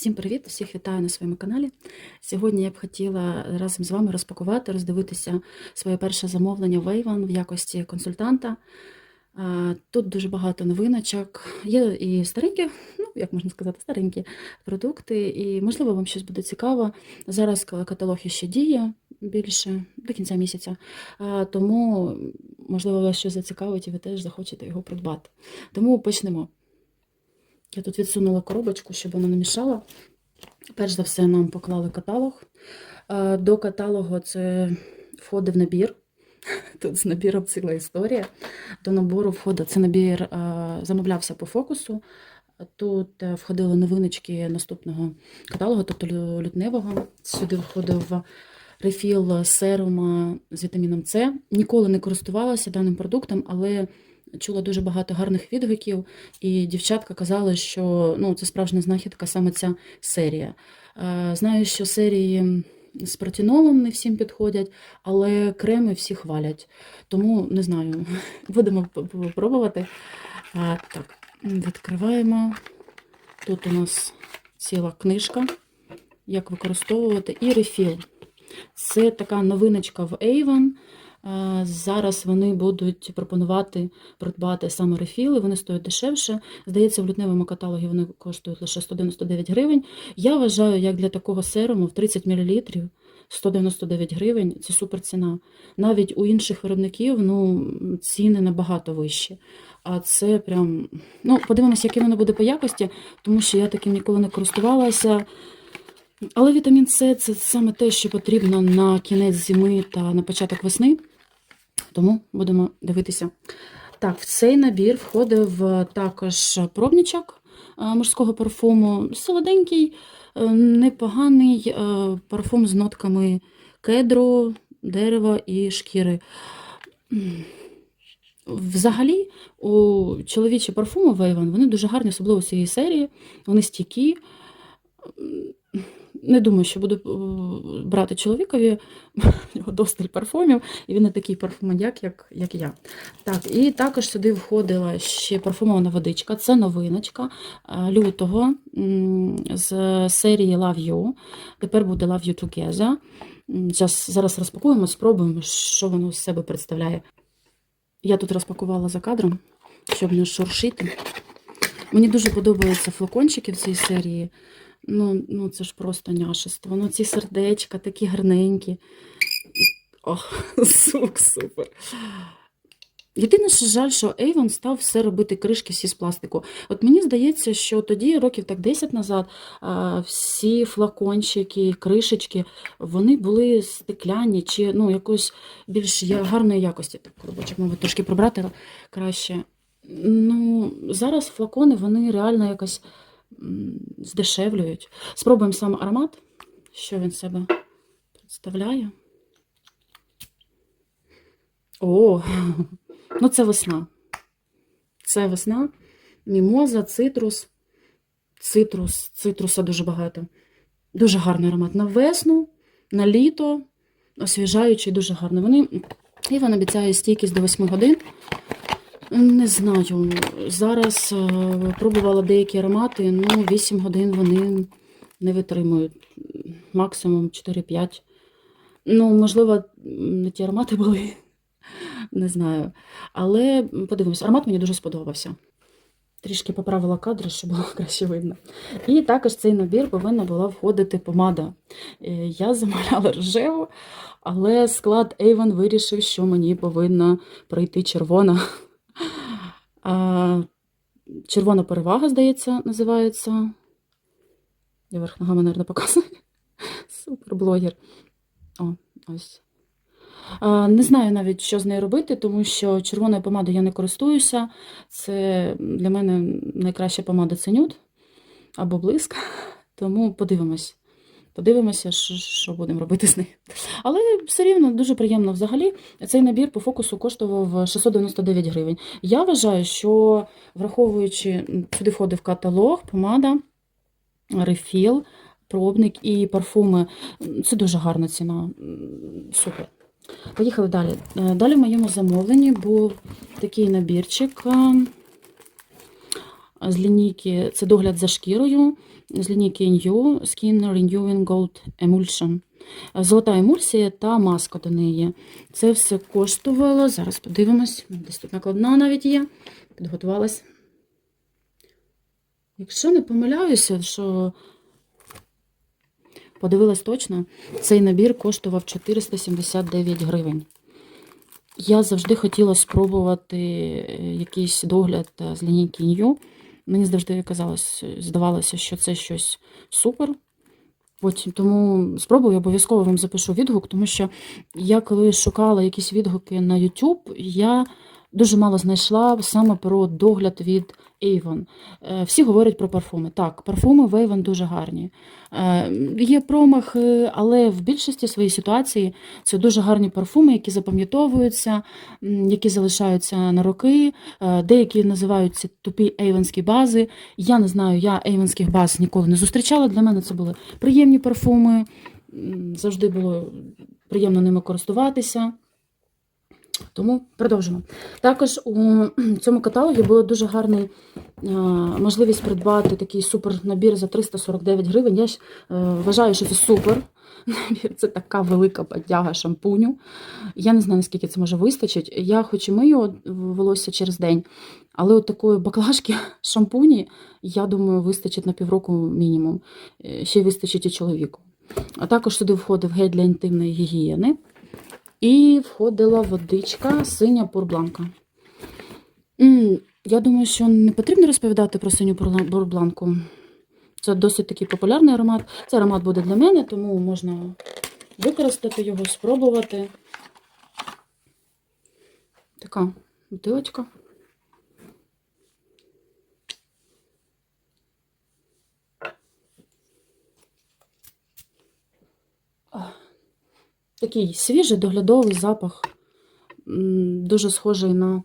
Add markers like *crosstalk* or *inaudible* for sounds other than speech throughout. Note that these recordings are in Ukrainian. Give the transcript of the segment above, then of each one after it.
Всім привіт! Всіх вітаю на своєму каналі. Сьогодні я б хотіла разом з вами розпакувати, роздивитися своє перше замовлення в Avon в якості консультанта. Тут дуже багато новиночок. Є і старенькі, ну як можна сказати, старенькі продукти, і можливо вам щось буде цікаво. Зараз каталог ще діє більше до кінця місяця, тому можливо вас щось зацікавить, і ви теж захочете його придбати. Тому почнемо. Я тут відсунула коробочку, щоб вона не мішала. Перш за все, нам поклали каталог. Е, До каталогу це входив набір. *laughs* Тут з набіром ціла історія. До набору входить це набір, е, замовлявся по фокусу. Тут е, входили новиночки наступного каталогу, тобто лютневого. Сюди входив рефіл серума з вітаміном С. Ніколи не користувалася даним продуктом, але чула дуже багато гарних відгуків, і дівчатка казали, що ну, це справжня знахідка саме ця серія. Е, Знаю, що серії з протінолом не всім підходять, але креми всі хвалять. Тому не знаю, *laughs* будемо пробувати. Так, відкриваємо. Тут у нас ціла книжка, як використовувати, і рефіл. Це така новиночка в Avon. Зараз вони будуть пропонувати придбати саме рефіли, вони стоять дешевше. Здається, в лютневому каталогі вони коштують лише 199 гривень. Я вважаю, як для такого серуму в 30 мл 199 гривень це супер ціна. Навіть у інших виробників ну, ціни набагато вищі. А це прям. Ну, подивимося, яке воно буде по якості, тому що я таким ніколи не користувалася. Але вітамін С це саме те, що потрібно на кінець зими та на початок весни. Тому будемо дивитися. Так, в цей набір входив е, також пробничок е, мужського парфуму. Солоденький, е, непоганий парфум з нотками кедру, дерева і шкіри. Взагалі, у чоловічі парфуми в Avon, вони дуже гарні, особливо цієї серії. Вони стійкі. Не думаю, що буду е, брати чоловікові в нього досталь парфумів, і він не такий парфумодяк, як, як я. Так, і також сюди входила ще парфумована водичка. Це новиночка е, лютого з серії Love You. Тепер буде Love You Together. Зараз, зараз розпакуємо, спробуємо, що воно з себе представляє. Я тут розпакувала за кадром, щоб не шуршити. Мені дуже подобаються флакончики в цій серії. Ну, ну це ж просто няшество. Ну, ці сердечка такі гарненькі. Ох, *laughs* сук, супер. Єдине, що жаль, що Avon став все робити кришки всі з пластику. От мені здається, що тоді, років так 10 назад, всі флакончики, кришечки, вони були стекляні чи ну, якоїсь більш гарної якості. Так, коробочок, мабуть, трошки прибрати краще. Ну, зараз флакони, вони реально якось здешевлюють. Спробуємо сам аромат, що він себе представляє. О, ну це весна. Це весна, мімоза, цитрус. Цитрус, цитруса дуже багато. Дуже гарний аромат на весну, на літо, освіжаючий, дуже гарний. Вони, і він обіцяє стійкість до 8 годин. Не знаю. Зараз е, пробувала деякі аромати, ну 8 годин вони не витримують. Максимум 4-5. Ну, можливо, не ті аромати були. Не знаю. Але подивимось, аромат мені дуже сподобався. Трішки поправила кадри, щоб було *laughs* краще видно. І також в цей набір повинна була входити помада. Е, Я замовляла рожеву, але склад Avon вирішив, що мені повинна прийти червона. Червона перевага, здається, називається. Я верх ногами, мабуть, показую. *laughs* Супер блогер. О, ось. Не знаю навіть, що з нею робити, тому що червоною помадою я не користуюся. Це для мене найкраща помада це нюд або блиск. *laughs* Тому подивимось. Подивимося, що, будемо робити з нею. Але все рівно дуже приємно. Взагалі, цей набір по фокусу коштував 699 гривень. Я вважаю, що враховуючи, сюди входив каталог, помада, рефіл, пробник і парфуми. Це дуже гарна ціна. Супер. Поїхали далі. Е, Далі в моєму замовленні був такий набірчик. е, з лінійки це догляд за шкірою, з лінійки New Skin Renewing Gold Emulsion. Золота емульсія та маска до неї. Це все коштувало. Зараз подивимось. Десь тут накладна навіть є. Підготувалась. Якщо не помиляюся, що подивилась точно, цей набір коштував 479 гривень. Я завжди хотіла спробувати е, якийсь догляд е, з лінійки New. Мені завжди казалось, здавалося, що це щось супер. Потім тому спробую, обов'язково вам запишу відгук, тому що я коли шукала якісь відгуки на YouTube, я дуже мало знайшла саме про догляд від Avon. Е, Всі говорять про парфуми. Так, парфуми в Avon дуже гарні. Е, Є промахи, але в більшості своїй ситуації це дуже гарні парфуми, які запам'ятовуються, які залишаються на роки. Е, Деякі називаються тупі ейвенські бази. Я не знаю, я ейвенських баз ніколи не зустрічала. Для мене це були приємні парфуми. Завжди було приємно ними користуватися. Тому продовжимо. Також у цьому каталогі була дуже гарна можливість придбати такий супер набір за 349 гривень. Я ж е, вважаю, що це супер. Це така велика подяга шампуню. Я не знаю, наскільки це може вистачить. Я хоч і мию волосся через день, але от такої баклажки *laughs* шампуні, я думаю, вистачить на півроку мінімум. Е, Ще й вистачить і чоловіку. А також сюди входив гель для інтимної гігієни. І входила водичка синя пурбланка. Я думаю, що не потрібно розповідати про синю бурбланку. Це досить такий популярний аромат. Цей аромат буде для мене, тому можна використати його, спробувати. Така бутилочка. Такий свіжий доглядовий запах, дуже схожий на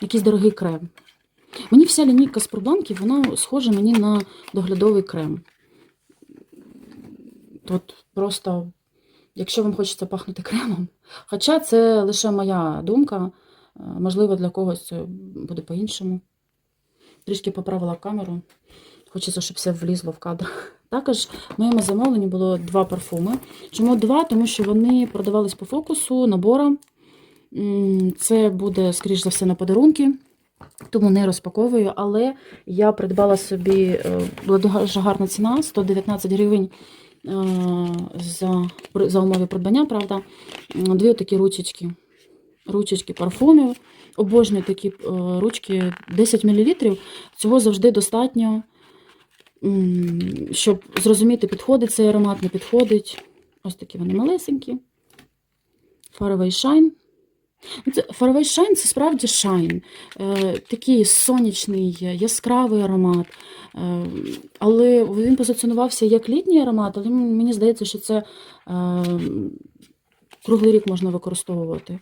якийсь дорогий крем. Мені вся лінійка з пробланків, вона схожа мені на доглядовий крем. Тут просто, якщо вам хочеться пахнути кремом, хоча це лише моя думка, е, можливо, для когось буде по-іншому. Трішки поправила камеру. Хочеться, щоб все влізло в кадр. Також в моєму замовленні було два парфуми. Чому два? Тому що вони продавались по фокусу, набором. М, Це буде, скоріш за все, на подарунки, тому не розпаковую. Але я придбала собі, е, була дуже гарна ціна 119 гривень е, за, за умови придбання, правда. Дві такі ручечки. Ручечки парфумів. Обожнюю такі е, ручки 10 мл. Цього завжди достатньо. Щоб зрозуміти, підходить цей аромат, не підходить. Ось такі вони малесенькі. Faraway Shine. Ну, Faraway Shine це справді шайн. Е, такий сонячний, яскравий аромат. Е, але він позиціонувався як літній аромат, але мені здається, що це е, круглий рік можна використовувати.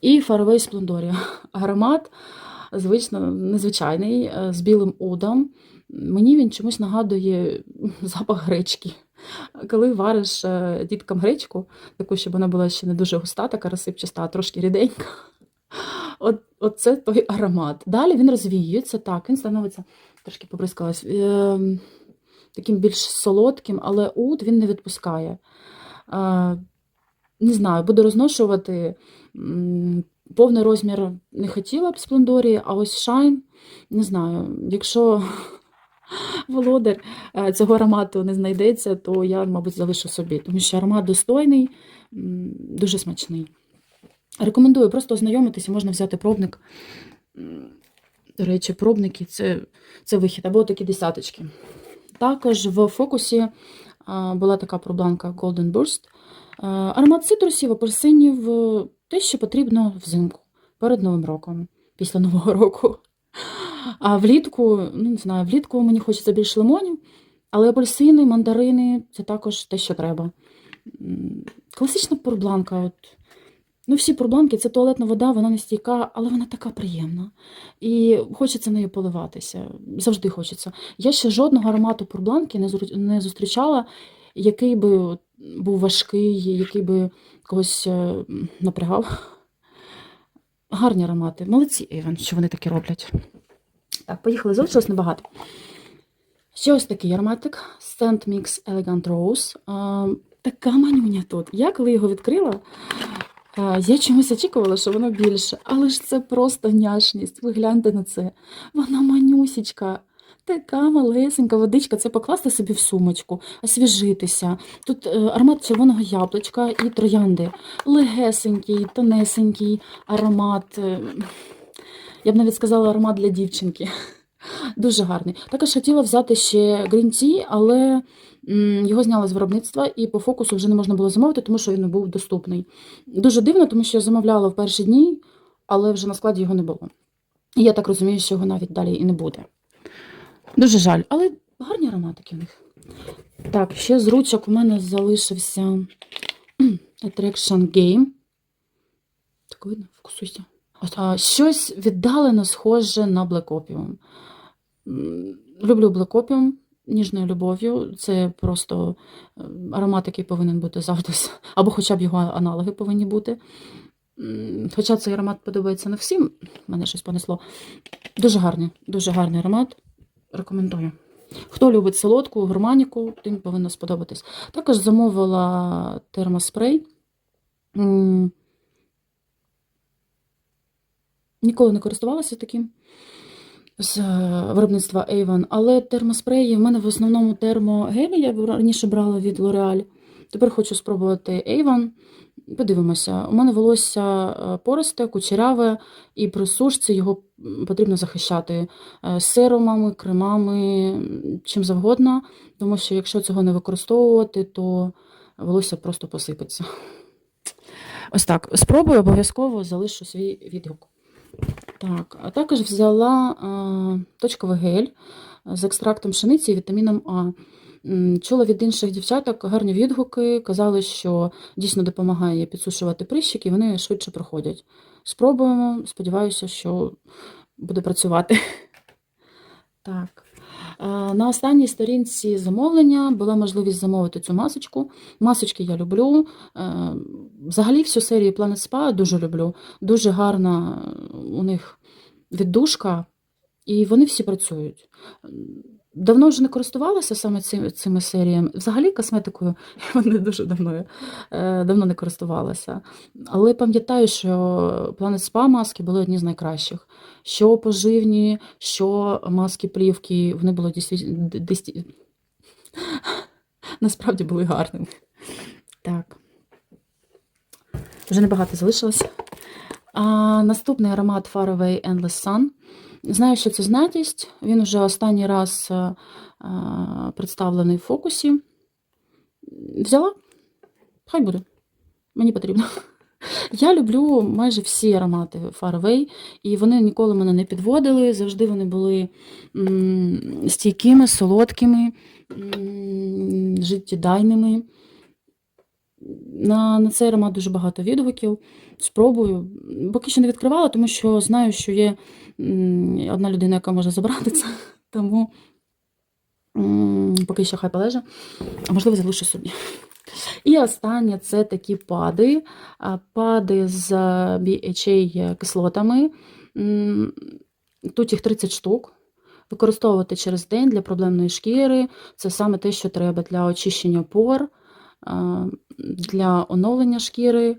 І Faraway Splendoria. *laughs* Аромат звично, незвичайний, з білим удом. Мені він чомусь нагадує запах гречки. Коли вариш е, діткам гречку, таку, щоб вона була ще не дуже густа, така розсипчаста, а трошки ріденька. От, от це той аромат. Далі він розвіюється, так, він становиться, трошки побризкалась, е, таким більш солодким, але уд він не відпускає. Е, не знаю, буду розношувати. Повний розмір не хотіла б сплендорі, а ось шайн, не знаю, якщо володар е, цього аромату не знайдеться, то я, мабуть, залишу собі, тому що аромат достойний, дуже смачний. Рекомендую просто ознайомитися, можна взяти пробник. До речі, пробники це, це вихід, або такі десяточки. Також в фокусі була така пробланка Golden Burst. Аромат цитрусів, апельсинів, е, те, що потрібно взимку перед Новим роком, після *laughs* Нового року. А влітку, ну не знаю, влітку мені хочеться більше лимонів, але апельсини, мандарини це також те, що треба. Класична пурбланка. От. Ну, всі пурбланки це туалетна вода, вона не стійка, але вона така приємна. І хочеться нею поливатися. Завжди хочеться. Я ще жодного аромату пурбланки не, зустрічала, який би був важкий, який би когось е, напрягав. Гарні аромати. Молодці, Іван, що вони такі роблять. Так, поїхали, залишилось небагато. Ще ось такий ароматик Scent Mix Elegant Rose. А, така манюня тут. Я коли його відкрила, а, я чомусь очікувала, що воно більше, але ж це просто няшність. Ви гляньте на це. Вона манюсічка. Така малесенька водичка, це покласти собі в сумочку, освіжитися. Тут е, аромат червоного яблучка і троянди. Легесенький, тонесенький аромат. Я б навіть сказала аромат для дівчинки. *laughs* Дуже гарний. Також хотіла взяти ще Green Tea, але його зняли з виробництва і по фокусу вже не можна було замовити, тому що він не був доступний. Дуже дивно, тому що я замовляла в перші дні, але вже на складі його не було. І я так розумію, що його навіть далі і не буде. Дуже жаль, але гарні ароматики в них. Так, ще з ручок у мене залишився Attraction Game. Так видно, фокусуйся. Щось віддалено схоже на Opium. Люблю Opium ніжною любов'ю. Це просто е, аромат, який повинен бути завжди, або хоча б його аналоги повинні бути. Хоча цей аромат подобається не всім, мене щось понесло. Дуже гарний, дуже гарний аромат. Рекомендую. Хто любить солодку, гурманіку, тим повинно сподобатись. Також замовила термоспрей. Ніколи не користувалася таким з е, виробництва Avon, але термоспреї в мене в основному термогелі я раніше брала від L'Oreal. Тепер хочу спробувати Avon. Подивимося, у мене волосся е, пористе, кучеряве, і при сушці його потрібно захищати е, серумами, кремами, чим завгодно, тому що якщо цього не використовувати, то волосся просто посипеться. Ось так. Спробую, обов'язково залишу свій відгук. Так, а також взяла а, точковий гель з екстрактом пшениці і вітаміном А. Чула від інших дівчаток гарні відгуки, казали, що дійсно допомагає підсушувати прищики, і вони швидше проходять. Спробуємо, сподіваюся, що буде працювати. *laughs* Так. Е, На останній сторінці замовлення була можливість замовити цю масочку. Масочки я люблю. Е, Взагалі всю серію Planet Spa дуже люблю. Дуже гарна е, у них віддушка, і вони всі працюють. Давно вже не користувалася саме цими, цими серіями. Взагалі косметикою *laughs* я не дуже давно, е, давно не користувалася. Але пам'ятаю, що Planet Spa маски були одні з найкращих. Що поживні, що маски плівки, вони були дійсно *laughs* насправді були гарними. Так. Вже небагато залишилось. А, наступний аромат Faraway Endless Sun. Знаю, що це знатість. Він вже останній раз а, а, представлений в фокусі. Взяла? Хай буде. Мені потрібно. Я люблю майже всі аромати Faraway, і вони ніколи мене не підводили. Завжди вони були стійкими, солодкими, життєдайними. На, на цей аромат дуже багато відгуків. Спробую. Поки що не відкривала, тому що знаю, що є одна людина, яка може забрати це. *laughs* Тому поки що хай полеже, а можливо, залишу собі. І останнє це такі пади. Пади з BHA кислотами. Тут їх 30 штук. Використовувати через день для проблемної шкіри. Це саме те, що треба для очищення пор, для оновлення шкіри.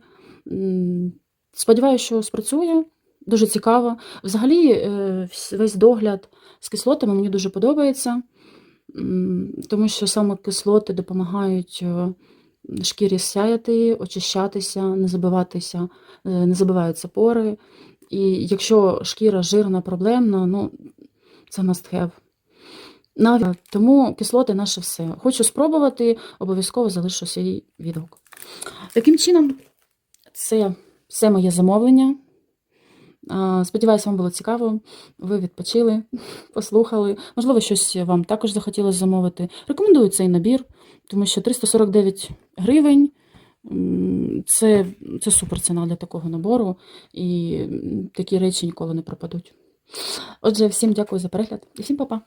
Сподіваюся, що спрацює. Дуже цікаво. Взагалі, е, весь догляд з кислотами мені дуже подобається, тому що саме кислоти допомагають е, шкірі сяяти, очищатися, не забиватися, е, не забиваються пори. І якщо шкіра жирна, проблемна, ну це must have. Навіть тому кислоти наше все. Хочу спробувати, обов'язково залишу свій відгук. Таким чином, це все моє замовлення. Сподіваюся, вам було цікаво. Ви відпочили, *laughs* послухали. Можливо, щось вам також захотілося замовити. Рекомендую цей набір, тому що 349 гривень це, це супер ціна для такого набору, і такі речі ніколи не пропадуть. Отже, всім дякую за перегляд і всім па-па!